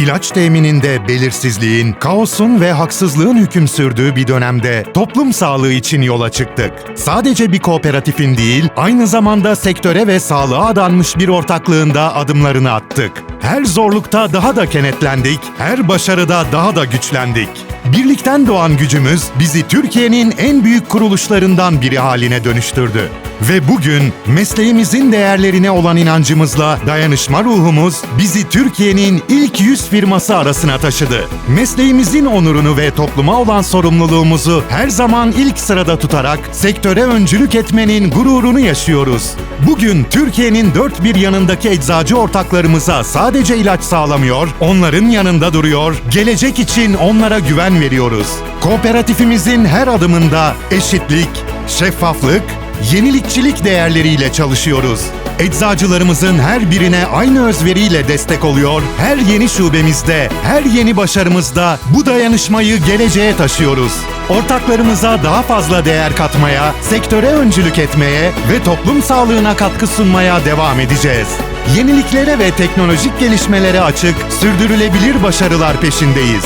İlaç temininde belirsizliğin, kaosun ve haksızlığın hüküm sürdüğü bir dönemde toplum sağlığı için yola çıktık. Sadece bir kooperatifin değil, aynı zamanda sektöre ve sağlığa adanmış bir ortaklığında adımlarını attık. Her zorlukta daha da kenetlendik, her başarıda daha da güçlendik. Birlikten doğan gücümüz bizi Türkiye'nin en büyük kuruluşlarından biri haline dönüştürdü. Ve bugün mesleğimizin değerlerine olan inancımızla dayanışma ruhumuz bizi Türkiye'nin ilk 100 firması arasına taşıdı. Mesleğimizin onurunu ve topluma olan sorumluluğumuzu her zaman ilk sırada tutarak sektöre öncülük etmenin gururunu yaşıyoruz. Bugün Türkiye'nin dört bir yanındaki eczacı ortaklarımıza sadece ilaç sağlamıyor, onların yanında duruyor, gelecek için onlara güven veriyoruz. Kooperatifimizin her adımında eşitlik, şeffaflık, yenilikçilik değerleriyle çalışıyoruz. Eczacılarımızın her birine aynı özveriyle destek oluyor, her yeni şubemizde, her yeni başarımızda bu dayanışmayı geleceğe taşıyoruz. Ortaklarımıza daha fazla değer katmaya, sektöre öncülük etmeye ve toplum sağlığına katkı sunmaya devam edeceğiz. Yeniliklere ve teknolojik gelişmelere açık, sürdürülebilir başarılar peşindeyiz.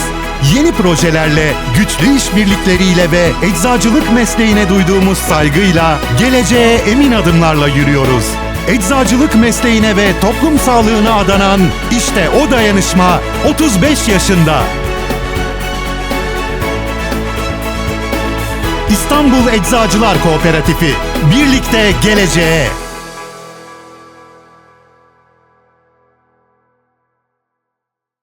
Yeni projelerle, güçlü işbirlikleriyle ve eczacılık mesleğine duyduğumuz saygıyla geleceğe emin adımlarla yürüyoruz. Eczacılık mesleğine ve toplum sağlığına adanan işte o dayanışma 35 yaşında. İstanbul Eczacılar Kooperatifi. Birlikte geleceğe.